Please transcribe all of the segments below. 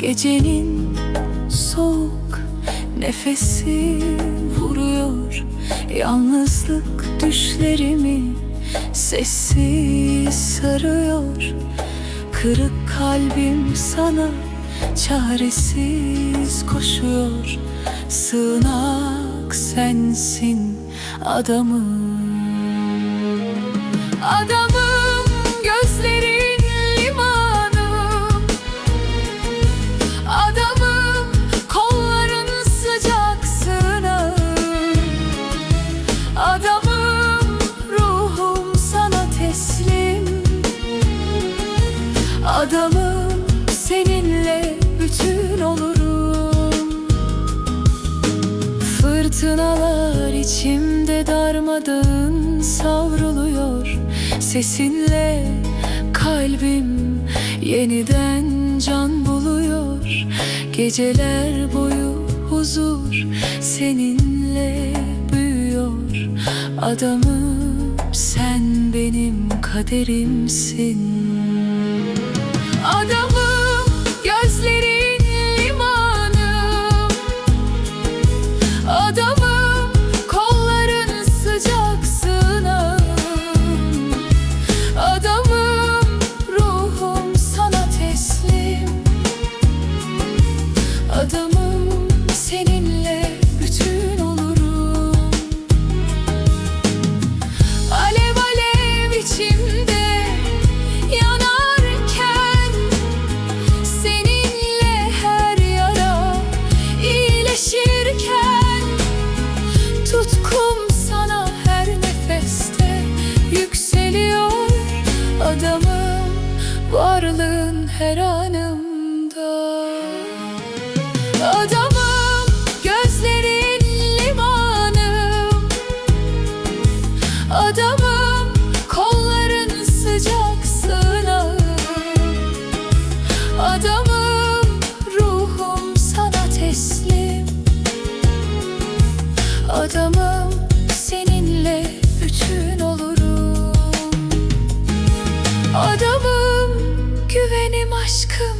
Gecenin soğuk nefesi vuruyor. Yalnızlık düşlerimi sessiz sarıyor. Kırık kalbim sana çaresiz koşuyor. Sığınak sensin adamım. Adamım Adamım seninle bütün olurum. Fırtınalar içimde darmadağın savruluyor. Sesinle kalbim yeniden can buluyor. Geceler boyu huzur seninle büyüyor. Adamım sen benim kaderimsin Adamım kolların sıcak sığınağım Adamım ruhum sana teslim. Adamım seninle varlığın her anımda Adamım gözlerin limanım Adamım kolların sıcak sığınağım Adamım ruhum sana teslim. Adamım aşkım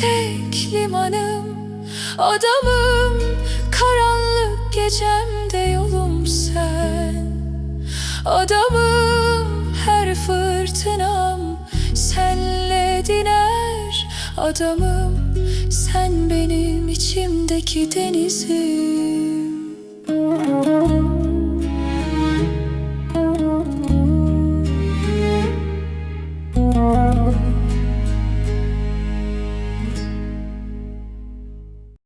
tek limanım. Adamım karanlık gecemde yolum sen. Adamım her fırtınam senle diner. Adamım sen benim içimdeki denizim